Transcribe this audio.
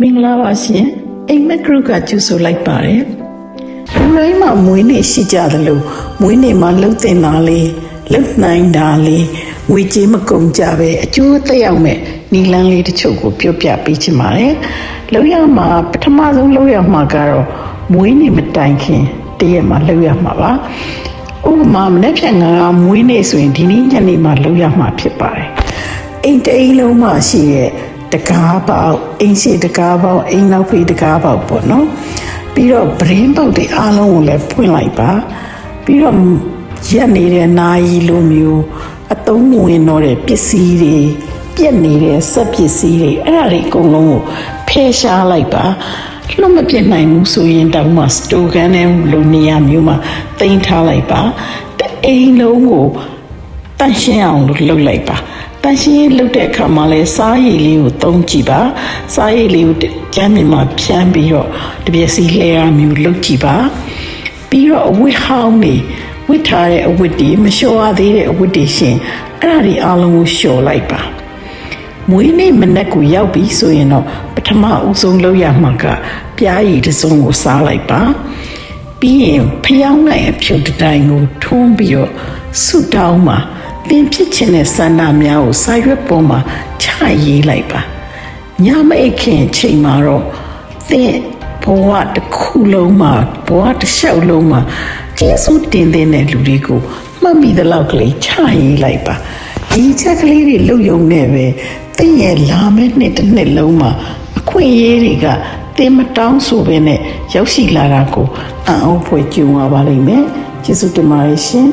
မင်္ဂလာပါရှင်အိမ်မက်ဂရုကကျူဆိုလိုက်ပါတယ်လူတိုင်းမှာမွေးနေ့ရှိကြတယ်လို့မွေးနေ့မှာလှုပ်တင်တာလေးလှုပ်နိုင်တာလေးငွေကြေးမကုန်ကြပဲအကျိုးသက်ရောက်မဲ့နီလန်းလေးတချို့ကိုပြောပြပေးချင်ပါတယ်လှုပ်ရမှာပထမဆုံးလှုပ်ရမှာကတော့မွေးနေ့မတိုင်ခင်တည့်ရက်မှာလှုပ်ရမှာပါဥပမာမနေ့ဖြန်ကမွေးနေ့ဆိုရင်ဒီနေ့ညနေမှာလှုပ်ရမှာဖြစ်ပါတယ်အိမ်တအိမ်လုံးမှာရှိတဲ့ တကားပေါက်အိမ်ရှိတကားပေါက်အိမ်နောက်ဖေးတကားပေါက်ပေါ့နော်ပြီးတော့ဗရင်ပေါက်တွေအားလုံးကိုလည်းဖွင့်လိုက်ပါပြီးတော့ရက်နေတဲ့နာယီလိုမျိုးအသုံးမဝင်တော့တဲ့ပစ္စည်းတွေပြက်နေတဲ့စက်ပစ္စည်းတွေအဲ့ဒါတွေအကုန်လုံးကိုဖယ်ရှားလိုက်ပါလွတ်မပြတ်နိုင်ဘူးဆိုရင်တောင်မှစတိုကန်နဲ့လိုနေရာမျိုးမှာတင်ထားလိုက်ပါတအိမ်လုံးကိုတန့်ရှင်းအောင်လို့လုပ်လိုက်ပါ တန့်ရှင်းရေးလုပ်တဲ့အခါမှာလဲစားရည်လေးကိုသုံးကြည့်ပါစားရည်လေးကိုကျမ်းမြမှာဖြန်းပြီးတော့တပြက်စီလဲရမျိုးလုပ်ကြည့်ပါပြီးတော့အဝတ်ဟောင်းနေဝတ်ထားတဲ့အဝတ်တွေမလျှော်ရသေးတဲ့အဝတ်တွေရှင်အဲ့ဒါတွေအားလုံးကိုလျှော်လိုက်ပါမွေးနေ့မနက်ကိုရောက်ပြီဆိုရင်တော့ပထမဦးဆုံးလုပ်ရမှာကပြားရည်တစ်စုံကိုစားလိုက်ပါပြီးရင်ဖျောင်းနိုင်အဖြုတ်တစ်တိုင်းကိုထုံးပြီးတော့ဆုတောင်းမှာ တင်ဖြစ်ခြင်းတဲ့ဆန္ဒများကိုစာရွက်ပေါ်မှာချရေးလိုက်ပါညမအိတ်ခင်အချိန်မှာတော့သင်ဘဝတစ်ခုလုံးမှာဘဝတစ်လျှောက်လုံးမှာကျေးဇူးတင်တဲ့လူတွေကိုမှတ်မိသလောက်ကလေးချရေးလိုက်ပါဒီချက်ကလေးတွေလုံယုံနေပဲသင်ရဲ့လာမယ့်နှစ်တစ်နှစ်လုံးမှာအခွင့်အရေးတွေကတင်မတောင်းဆိုပဲနဲ့ရောက်ရှိလာတာကိုအံ့ဩဖွယ်ကြုံရပါလိမ့်မယ်ကျေးဇူးတင်ပါတယ်ရှင်